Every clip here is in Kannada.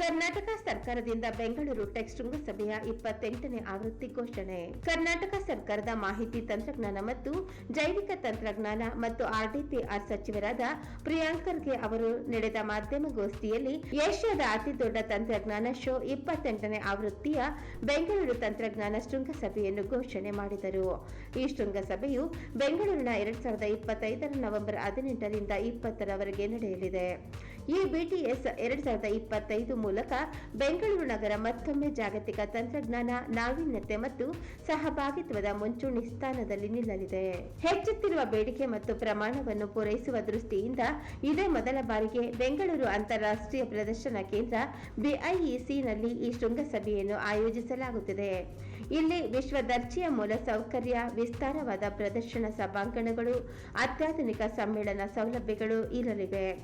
ಕರ್ನಾಟಕ ಸರ್ಕಾರದಿಂದ ಬೆಂಗಳೂರು ಟೆಕ್ ಶೃಂಗಸಭೆಯ ಇಪ್ಪತ್ತೆಂಟನೇ ಆವೃತ್ತಿ ಘೋಷಣೆ. ಕರ್ನಾಟಕ ಸರ್ಕಾರದ ಮಾಹಿತಿ ತಂತ್ರಜ್ಞಾನ ಮತ್ತು ಜೈವಿಕ ತಂತ್ರಜ್ಞಾನ ಮತ್ತು ಆರ್ಡಿಪಿಆರ್ ಸಚಿವರಾದ ಪ್ರಿಯಾಂಕ್ ಖರ್ಗೆ ಅವರು ನಡೆದ ಮಾಧ್ಯಮಗೋಷ್ಠಿಯಲ್ಲಿ ಏಷ್ಯಾದ ಅತಿದೊಡ್ಡ ತಂತ್ರಜ್ಞಾನ ಶೋ ಇಪ್ಪತ್ತೆಂಟನೇ ಆವೃತ್ತಿಯ ಬೆಂಗಳೂರು ತಂತ್ರಜ್ಞಾನ ಶೃಂಗಸಭೆಯನ್ನು ಘೋಷಣೆ ಮಾಡಿದರು. ಈ ಶೃಂಗಸಭೆಯು ಬೆಂಗಳೂರಿನ ಎರಡ್ ಸಾವಿರದ ಇಪ್ಪತ್ತೈದರ ನವೆಂಬರ್ ಹದಿನೆಂಟರಿಂದ ಇಪ್ಪತ್ತರವರೆಗೆ ನಡೆಯಲಿದೆ. ಈ ಬಿಟಿಎಸ್ ಎರಡ್ ಸಾವಿರದ ಇಪ್ಪತ್ತೈದು ಮೂಲಕ ಬೆಂಗಳೂರು ನಗರ ಮತ್ತೊಮ್ಮೆ ಜಾಗತಿಕ ತಂತ್ರಜ್ಞಾನ ನಾವೀನ್ಯತೆ ಮತ್ತು ಸಹಭಾಗಿತ್ವದ ಮುಂಚೂಣಿ ಸ್ಥಾನದಲ್ಲಿ ನಿಲ್ಲಲಿದೆ. ಹೆಚ್ಚುತ್ತಿರುವ ಬೇಡಿಕೆ ಮತ್ತು ಪ್ರಮಾಣವನ್ನು ಪೂರೈಸುವ ದೃಷ್ಟಿಯಿಂದ ಇದೇ ಮೊದಲ ಬಾರಿಗೆ ಬೆಂಗಳೂರು ಅಂತಾರಾಷ್ಟ್ರೀಯ ಪ್ರದರ್ಶನ ಕೇಂದ್ರ ಬಿಐಇಸಿನಲ್ಲಿ ಈ ಶೃಂಗಸಭೆಯನ್ನು ಆಯೋಜಿಸಲಾಗುತ್ತಿದೆ. ಇಲ್ಲಿ ವಿಶ್ವ ದರ್ಜೆಯ ಮೂಲ ಸೌಕರ್ಯ, ವಿಸ್ತಾರವಾದ ಪ್ರದರ್ಶನ ಸಭಾಂಗಣಗಳು, ಅತ್ಯಾಧುನಿಕ ಸಮ್ಮೇಳನ ಸೌಲಭ್ಯಗಳು ಇರಲಿವೆ.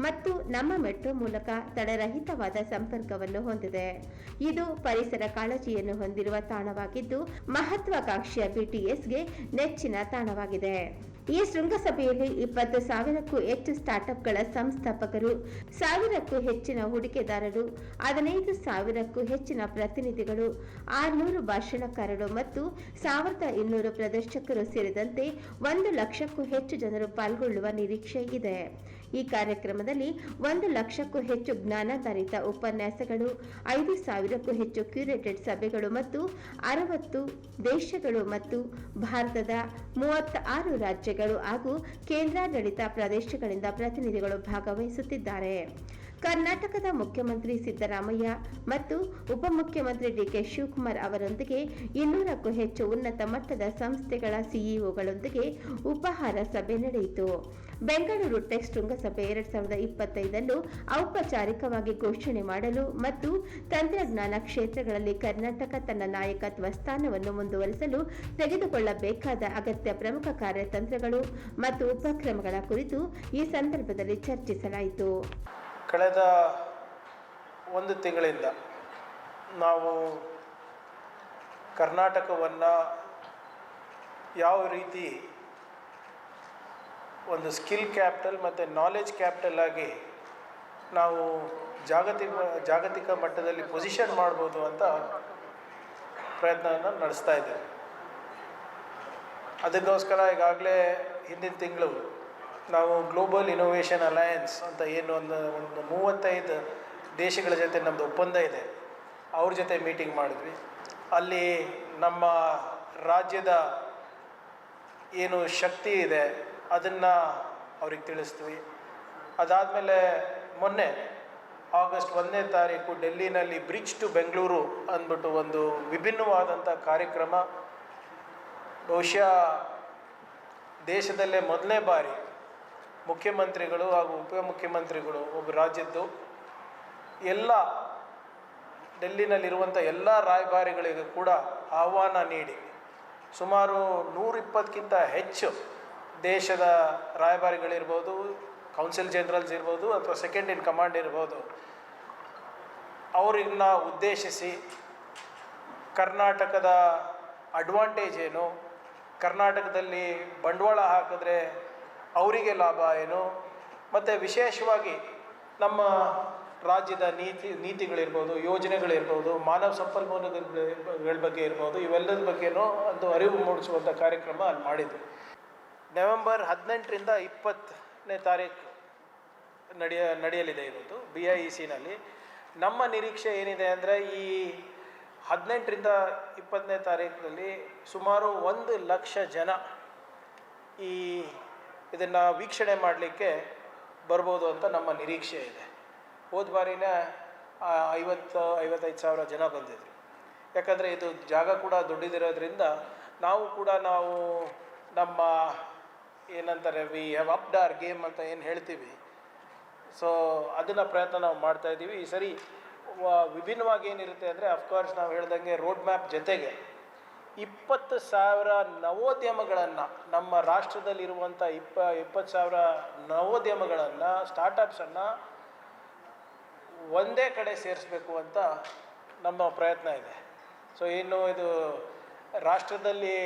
ಮತ್ತು ನಮ್ಮ ಮೆಟ್ರೋ ಮೂಲಕ ತಡರಹಿತವಾದ ಸಂಪರ್ಕವನ್ನು ಹೊಂದಿದೆ. ಇದು ಪರಿಸರ ಕಾಳಜಿಯನ್ನು ಹೊಂದಿರುವ ತಾಣವಾಗಿದ್ದು, ಮಹತ್ವಾಕಾಂಕ್ಷೆಯ ಬಿಟಿಎಸ್ಗೆ ನೆಚ್ಚಿನ ತಾಣವಾಗಿದೆ. ಈ ಶೃಂಗಸಭೆಯಲ್ಲಿ ಇಪ್ಪತ್ತು ಸಾವಿರಕ್ಕೂ ಹೆಚ್ಚು ಸ್ಟಾರ್ಟ್ಅಪ್ಗಳ ಸಂಸ್ಥಾಪಕರು, ಸಾವಿರಕ್ಕೂ ಹೆಚ್ಚಿನ ಹೂಡಿಕೆದಾರರು, ಹದಿನೈದು ಸಾವಿರಕ್ಕೂ ಹೆಚ್ಚಿನ ಪ್ರತಿನಿಧಿಗಳು, ಆರುನೂರು ಭಾಷಣಕಾರರು ಮತ್ತು ಸಾವಿರದ ಇನ್ನೂರು ಪ್ರದರ್ಶಕರು ಸೇರಿದಂತೆ ಒಂದು ಲಕ್ಷಕ್ಕೂ ಹೆಚ್ಚು ಜನರು ಪಾಲ್ಗೊಳ್ಳುವ ನಿರೀಕ್ಷೆ ಇದೆ. ಈ ಕಾರ್ಯಕ್ರಮದಲ್ಲಿ ಒಂದು ಲಕ್ಷಕ್ಕೂ ಹೆಚ್ಚು ಜ್ಞಾನಾಧಾರಿತ ಉಪನ್ಯಾಸಗಳು, ಐದು ಸಾವಿರಕ್ಕೂ ಹೆಚ್ಚು ಕ್ಯೂರೇಟೆಡ್ ಸಭೆಗಳು ಮತ್ತು ಅರವತ್ತು ದೇಶಗಳು ಮತ್ತು ಭಾರತದ ಮೂವತ್ತಾರು ರಾಜ್ಯಗಳು ಹಾಗೂ ಕೇಂದ್ರಾಡಳಿತ ಪ್ರದೇಶಗಳಿಂದ ಪ್ರತಿನಿಧಿಗಳು ಭಾಗವಹಿಸುತ್ತಿದ್ದಾರೆ. ಕರ್ನಾಟಕದ ಮುಖ್ಯಮಂತ್ರಿ ಸಿದ್ದರಾಮಯ್ಯ ಮತ್ತು ಉಪಮುಖ್ಯಮಂತ್ರಿ ಡಿಕೆ ಶಿವಕುಮಾರ್ ಅವರೊಂದಿಗೆ ಇನ್ನೂರಕ್ಕೂ ಹೆಚ್ಚು ಉನ್ನತ ಮಟ್ಟದ ಸಂಸ್ಥೆಗಳ ಸಿಇಒಗಳೊಂದಿಗೆ ಉಪಹಾರ ಸಭೆ ನಡೆಯಿತು. ಬೆಂಗಳೂರು ಟೆಕ್ಸ್ಟ್ ಶೃಂಗಸಭೆ ಎರಡ್ ಸಾವಿರದ ಇಪ್ಪತ್ತೈದನ್ನು ಔಪಚಾರಿಕವಾಗಿ ಘೋಷಣೆ ಮಾಡಲು ಮತ್ತು ತಂತ್ರಜ್ಞಾನ ಕ್ಷೇತ್ರಗಳಲ್ಲಿ ಕರ್ನಾಟಕ ತನ್ನ ನಾಯಕತ್ವ ಸ್ಥಾನವನ್ನು ಮುಂದುವರಿಸಲು ತೆಗೆದುಕೊಳ್ಳಬೇಕಾದ ಅಗತ್ಯ ಪ್ರಮುಖ ಕಾರ್ಯತಂತ್ರಗಳು ಮತ್ತು ಉಪಕ್ರಮಗಳ ಕುರಿತು ಈ ಸಂದರ್ಭದಲ್ಲಿ ಚರ್ಚಿಸಲಾಯಿತು. ಕಳೆದ ಒಂದು ತಿಂಗಳಿಂದ ನಾವು ಕರ್ನಾಟಕವನ್ನು ಯಾವ ರೀತಿ ಒಂದು ಸ್ಕಿಲ್ ಕ್ಯಾಪಿಟಲ್ ಮತ್ತು ನಾಲೆಜ್ ಕ್ಯಾಪಿಟಲ್ ಆಗಿ ನಾವು ಜಾಗತಿಕ ಜಾಗತಿಕ ಮಟ್ಟದಲ್ಲಿ ಪೊಸಿಷನ್ ಮಾಡ್ಬೋದು ಅಂತ ಪ್ರಯತ್ನವನ್ನು ನಡೆಸ್ತಾ ಇದ್ದೇವೆ. ಅದಕ್ಕೋಸ್ಕರ ಈಗಾಗಲೇ ಹಿಂದಿನ ತಿಂಗಳು ನಾವು ಗ್ಲೋಬಲ್ ಇನೋವೇಷನ್ ಅಲಯನ್ಸ್ ಅಂತ ಏನು ಒಂದು ಒಂದು ಮೂವತ್ತೈದು ದೇಶಗಳ ಜೊತೆ ನಮ್ಮದು ಒಪ್ಪಂದ ಇದೆ. ಅವ್ರ ಜೊತೆ ಮೀಟಿಂಗ್ ಮಾಡಿದ್ವಿ. ಅಲ್ಲಿ ನಮ್ಮ ರಾಜ್ಯದ ಏನು ಶಕ್ತಿ ಇದೆ ಅದನ್ನು ಅವ್ರಿಗೆ ತಿಳಿಸ್ತೀವಿ. ಅದಾದಮೇಲೆ ಮೊನ್ನೆ ಆಗಸ್ಟ್ ಒಂದನೇ ತಾರೀಕು ಡೆಲ್ಲಿನಲ್ಲಿ ಬ್ರಿಡ್ಜ್ ಟು ಬೆಂಗಳೂರು ಅಂದ್ಬಿಟ್ಟು ಒಂದು ವಿಭಿನ್ನವಾದಂಥ ಕಾರ್ಯಕ್ರಮ. ಬಹುಶಃ ದೇಶದಲ್ಲೇ ಮೊದಲನೇ ಬಾರಿ ಮುಖ್ಯಮಂತ್ರಿಗಳು ಹಾಗೂ ಉಪಮುಖ್ಯಮಂತ್ರಿಗಳು ಒಬ್ಬ ರಾಜ್ಯದ್ದು. ಎಲ್ಲ ಡೆಲ್ಲಿನಲ್ಲಿರುವಂಥ ಎಲ್ಲ ರಾಯಭಾರಿಗಳಿಗೂ ಕೂಡ ಆಹ್ವಾನ ನೀಡಿ. ಸುಮಾರು ನೂರಿಪ್ಪತ್ತಕ್ಕಿಂತ ಹೆಚ್ಚು ದೇಶದ ರಾಯಭಾರಿಗಳಿರ್ಬೋದು ಕೌನ್ಸಿಲ್ ಜನರಲ್ಸ್ ಇರ್ಬೋದು ಅಥವಾ ಸೆಕೆಂಡ್ ಇನ್ ಕಮಾಂಡ್ ಇರ್ಬೋದು, ಅವರನ್ನ ಉದ್ದೇಶಿಸಿ ಕರ್ನಾಟಕದ ಅಡ್ವಾಂಟೇಜ್ ಏನು, ಕರ್ನಾಟಕದಲ್ಲಿ ಬಂಡವಾಳ ಹಾಕಿದ್ರೆ ಅವರಿಗೆ ಲಾಭ ಏನು, ಮತ್ತು ವಿಶೇಷವಾಗಿ ನಮ್ಮ ರಾಜ್ಯದ ನೀತಿ, ನೀತಿಗಳಿರ್ಬೋದು, ಯೋಜನೆಗಳಿರ್ಬೋದು, ಮಾನವ ಸಂಪನ್ಮೂಲಗಳ ಬಗ್ಗೆ ಇರ್ಬೋದು, ಇವೆಲ್ಲದ ಬಗ್ಗೆನೂ ಒಂದು ಅರಿವು ಮೂಡಿಸುವಂಥ ಕಾರ್ಯಕ್ರಮ ಅಲ್ಲಿ ಮಾಡಿದ್ವಿ. ನವೆಂಬರ್ ಹದಿನೆಂಟರಿಂದ ಇಪ್ಪತ್ತನೇ ತಾರೀಕು ನಡೆಯ, ನಡೆಯಲಿದೆ ಇವತ್ತು ಬಿ ಐ ಸಿನಲ್ಲಿ ನಮ್ಮ ನಿರೀಕ್ಷೆ ಏನಿದೆ ಅಂದರೆ ಈ ಹದಿನೆಂಟರಿಂದ ಇಪ್ಪತ್ತನೇ ತಾರೀಕಿನಲ್ಲಿ ಸುಮಾರು ಒಂದು ಲಕ್ಷ ಜನ ಈ ಇದನ್ನು ವೀಕ್ಷಣೆ ಮಾಡಲಿಕ್ಕೆ ಬರ್ಬೋದು ಅಂತ ನಮ್ಮ ನಿರೀಕ್ಷೆ ಇದೆ. ಹೋದ ಬಾರಿನೇ ಐವತ್ತು, ಐವತ್ತೈದು ಸಾವಿರ ಜನ ಬಂದಿದ್ರು. ಯಾಕಂದರೆ ಇದು ಜಾಗ ಕೂಡ ದೊಡ್ಡದಿರೋದ್ರಿಂದ ನಾವು ಕೂಡ ನಾವು ನಮ್ಮ ಏನಂತಾರೆ we have upped our game ಅಂತ ಏನು ಹೇಳ್ತೀವಿ. ಸೊ ಅದನ್ನು ಪ್ರಯತ್ನ ನಾವು ಮಾಡ್ತಾ ಇದ್ದೀವಿ. ಈ ಸರಿ ವಿಭಿನ್ನವಾಗಿ ಏನಿರುತ್ತೆ ಅಂದರೆ ಅಫ್ಕೋರ್ಸ್ ನಾವು ಹೇಳ್ದಂಗೆ ರೋಡ್ ಮ್ಯಾಪ್ ಜೊತೆಗೆ ಇಪ್ಪತ್ತು ಸಾವಿರ ನವೋದ್ಯಮಗಳನ್ನು, ನಮ್ಮ ರಾಷ್ಟ್ರದಲ್ಲಿರುವಂಥ ಇಪ್ಪ, ಇಪ್ಪತ್ತು ಸಾವಿರ ನವೋದ್ಯಮಗಳನ್ನು ಸ್ಟಾರ್ಟಪ್ಸನ್ನು ಒಂದೇ ಕಡೆ ಸೇರಿಸ್ಬೇಕು ಅಂತ ನಮ್ಮ ಪ್ರಯತ್ನ ಇದೆ. ಸೊ ಇನ್ನು ಇದು ರಾಷ್ಟ್ರದಲ್ಲಿ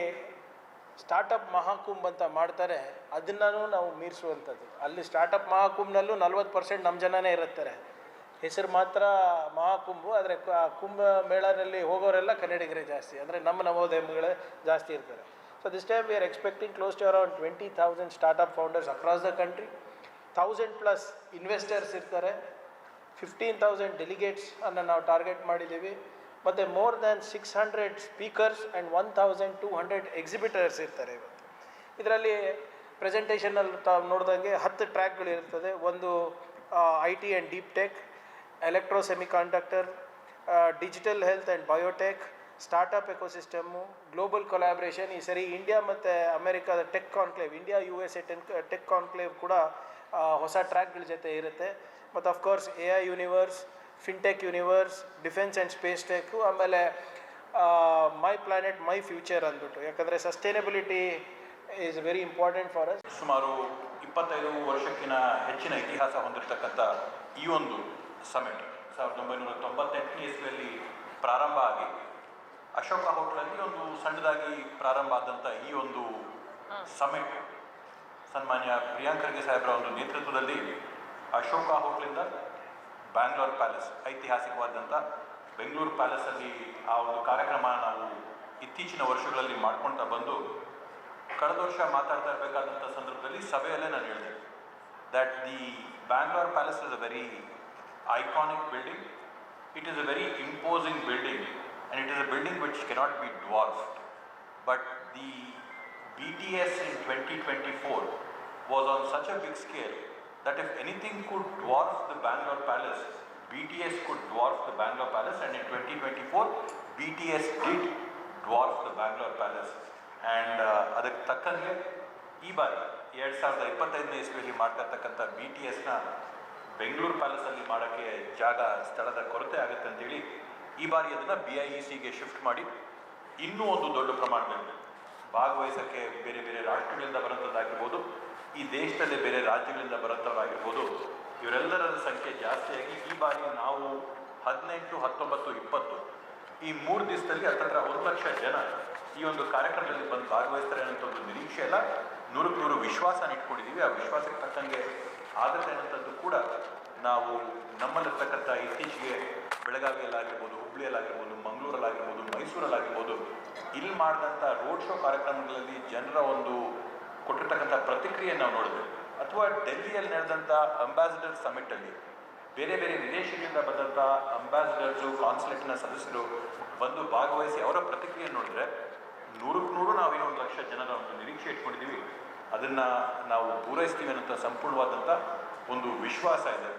ಸ್ಟಾರ್ಟಪ್ ಮಹಾಕುಂಭ್ ಅಂತ ಮಾಡ್ತಾರೆ ಅದನ್ನೂ ನಾವು ಮೀರಿಸುವಂಥದ್ದು. ಅಲ್ಲಿ ಸ್ಟಾರ್ಟಪ್ ಮಹಾಕುಂಭ್ನಲ್ಲೂ ನಲ್ವತ್ತು ಪರ್ಸೆಂಟ್ ನಮ್ಮ ಜನನೇ ಇರುತ್ತಾರೆ. ಹೆಸರು ಮಾತ್ರ ಮಹಾಕುಂಭ, ಆದರೆ ಕುಂಭ ಮೇಳದಲ್ಲಿ ಹೋಗೋರೆಲ್ಲ ಕನ್ನಡಿಗರೇ ಜಾಸ್ತಿ. ಅಂದರೆ ನಮ್ಮ ನವೋದ್ಯಮಗಳೇ ಜಾಸ್ತಿ ಇರ್ತಾರೆ. So this time we are expecting close to around twenty thousand startup founders across the country thousand plus investors ಇರ್ತಾರೆ. ಫಿಫ್ಟೀನ್ ಥೌಸಂಡ್ ಡೆಲಿಗೇಟ್ಸ್ ಅನ್ನು ನಾವು ಟಾರ್ಗೆಟ್ ಮಾಡಿದ್ದೀವಿ. ಮತ್ತು more than six hundred speakers and one thousand two hundred exhibitors ಇರ್ತಾರೆ ಇವತ್ತು. ಇದರಲ್ಲಿ ಪ್ರೆಸೆಂಟೇಷನಲ್ಲಿ ತಾವು ನೋಡಿದಂಗೆ ಹತ್ತು ಟ್ರ್ಯಾಕ್ಗಳು ಇರ್ತದೆ. ಒಂದು I T and deep tech electro semiconductor digital health and biotech startup ecosystem global collaboration ಈ ಸರಿ ಇಂಡಿಯಾ ಮತ್ತು ಅಮೆರಿಕಾದ tech conclave India U S A ten tech conclave ಕೂಡ ಹೊಸ ಟ್ರ್ಯಾಕ್ಗಳ ಜೊತೆ ಇರುತ್ತೆ. ಮತ್ತು of course A I universe fintech universe defence and space tech ಆಮೇಲೆ ಮೈ ಪ್ಲಾನೆಟ್ ಮೈ ಫ್ಯೂಚರ್ ಅಂದ್ಬಿಟ್ಟು. ಯಾಕಂದರೆ sustainability is very important for us ಸುಮಾರು ಇಪ್ಪತ್ತೈದು ವರ್ಷಕ್ಕಿಂತ ಹೆಚ್ಚಿನ ಇತಿಹಾಸ ಹೊಂದಿರತಕ್ಕಂಥ ಈ ಒಂದು ಸಮಿಟ್ ಸಾವಿರದ ಒಂಬೈನೂರ ತೊಂಬತ್ತೆಂಟನೇ ಇಸ್ವಿಯಲ್ಲಿ ಪ್ರಾರಂಭ ಆಗಿ, ಅಶೋಕ ಹೋಟ್ಲಲ್ಲಿ ಒಂದು ಸಣ್ಣದಾಗಿ ಪ್ರಾರಂಭ ಆದಂಥ ಈ ಒಂದು ಸಮಿಟ್ ಸನ್ಮಾನ್ಯ ಪ್ರಿಯಾಂಕ್ ಖರ್ಗೆ ಸಾಹೇಬರ ಒಂದು ನೇತೃತ್ವದಲ್ಲಿ ಅಶೋಕ ಹೋಟ್ಲಿಂದ ಬ್ಯಾಂಗ್ಳೂರ್ ಪ್ಯಾಲೇಸ್ ಐತಿಹಾಸಿಕವಾದಂಥ ಬೆಂಗಳೂರು ಪ್ಯಾಲೇಸಲ್ಲಿ ಆ ಒಂದು ಕಾರ್ಯಕ್ರಮ ನಾವು ಇತ್ತೀಚಿನ ವರ್ಷಗಳಲ್ಲಿ ಮಾಡ್ಕೊಳ್ತಾ ಬಂದು, ಕಳೆದ ವರ್ಷ ಮಾತಾಡ್ತಾ ಇರಬೇಕಾದಂಥ ಸಂದರ್ಭದಲ್ಲಿ ಸಭೆಯಲ್ಲೇ ನಾನು ಹೇಳಿದೆ that the Bangalore palace is a very iconic building it is a very imposing building and it is a building which cannot be building which cannot be dwarfed. But the BTS in 2024 was on such a big scale that if anything could dwarf the Bangalore Palace, BTS could dwarf the Bangalore Palace and in 2024 BTS did dwarf the Bangalore Palace. And uh, ಅದಕ್ಕೆ ತಕ್ಕಂಗೆ ಈ ಬಾರಿ ಎರಡು ಸಾವಿರದ ಇಪ್ಪತ್ತೈದನೇ ಇಸ್ವಿಯಲ್ಲಿ ಮಾಡ್ತಾ ಇರ್ತಕ್ಕಂಥ ಬಿ ಟಿ ಎಸ್ನ ಬೆಂಗಳೂರು ಪ್ಯಾಲೇಸಲ್ಲಿ ಮಾಡೋಕ್ಕೆ ಜಾಗ ಸ್ಥಳದ ಕೊರತೆ ಆಗುತ್ತೆ ಅಂತೇಳಿ ಈ ಬಾರಿ ಅದನ್ನು ಬಿ ಐ ಇ ಸಿಗೆ ಶಿಫ್ಟ್ ಮಾಡಿ ಇನ್ನೂ ಒಂದು ದೊಡ್ಡ ಪ್ರಮಾಣದಲ್ಲಿ ಭಾಗವಹಿಸೋಕ್ಕೆ ಬೇರೆ ಬೇರೆ ರಾಷ್ಟ್ರಗಳಿಂದ ಬರೋಂಥದ್ದಾಗಿರ್ಬೋದು ಈ ದೇಶದಲ್ಲಿ ಬೇರೆ ರಾಜ್ಯಗಳಿಂದ ಬರುತ್ತವರಾಗಿರ್ಬೋದು ಇವರೆಲ್ಲರ ಸಂಖ್ಯೆ ಜಾಸ್ತಿಯಾಗಿ ಈ ಬಾರಿ ನಾವು ಹದಿನೆಂಟು, ಹತ್ತೊಂಬತ್ತು, ಇಪ್ಪತ್ತು. ಈ ಮೂರು ದಿವಸದಲ್ಲಿ ಹತ್ತಿರ ಒಂದು ಲಕ್ಷ ಜನ ಈ ಒಂದು ಕಾರ್ಯಕ್ರಮದಲ್ಲಿ ಬಂದು ಭಾಗವಹಿಸ್ತಾರೆ ಅನ್ನೋಂಥ ಒಂದು ನಿರೀಕ್ಷೆ ಎಲ್ಲ ನೂರಕ್ಕೆ ನೂರು ವಿಶ್ವಾಸ ಇಟ್ಕೊಂಡಿದ್ದೀವಿ. ಆ ವಿಶ್ವಾಸಕ್ಕೆ ತಕ್ಕಂಗೆ ಆಗುತ್ತೆ ಅನ್ನೋಂಥದ್ದು ಕೂಡ ನಾವು ನಮ್ಮಲ್ಲಿರ್ತಕ್ಕಂಥ ಇತ್ತೀಚೆಗೆ ಬೆಳಗಾವಿಯಲ್ಲಾಗಿರ್ಬೋದು, ಹುಬ್ಳಿಯಲ್ಲಾಗಿರ್ಬೋದು, ಮಂಗಳೂರಲ್ಲಾಗಿರ್ಬೋದು, ಮೈಸೂರಲ್ಲಾಗಿರ್ಬೋದು, ಇಲ್ಲಿ ಮಾಡಿದಂಥ ರೋಡ್ ಶೋ ಕಾರ್ಯಕ್ರಮಗಳಲ್ಲಿ ಜನರ ಒಂದು ಕೊಟ್ಟಿರ್ತಕ್ಕಂಥ ಪ್ರತಿಕ್ರಿಯೆ ನಾವು ನೋಡಿದ್ವಿ ಅಥವಾ ಡೆಲ್ಲಿಯಲ್ಲಿ ನಡೆದಂಥ ಅಂಬಾಸಿಡರ್ ಸಮಿಟಲ್ಲಿ ಬೇರೆ ಬೇರೆ ವಿದೇಶಗಳಿಂದ ಬಂದಂಥ ಅಂಬಾಸಿಡರ್ಸು ಕಾನ್ಸುಲೇಟ್ನ ಸದಸ್ಯರು ಬಂದು ಭಾಗವಹಿಸಿ ಅವರ ಪ್ರತಿಕ್ರಿಯೆ ನೋಡಿದ್ರೆ, ನೂರಕ್ಕೆ ನೂರು ನಾವೇನೋ ಒಂದು ಲಕ್ಷ ಜನರ ಒಂದು ನಿರೀಕ್ಷೆ ಇಟ್ಕೊಂಡಿದ್ದೀವಿ. ಅದನ್ನು ನಾವು ಪೂರೈಸ್ತೀವಿ ಅನ್ನೋಂಥ ಸಂಪೂರ್ಣವಾದಂಥ ಒಂದು ವಿಶ್ವಾಸ ಇದೆ.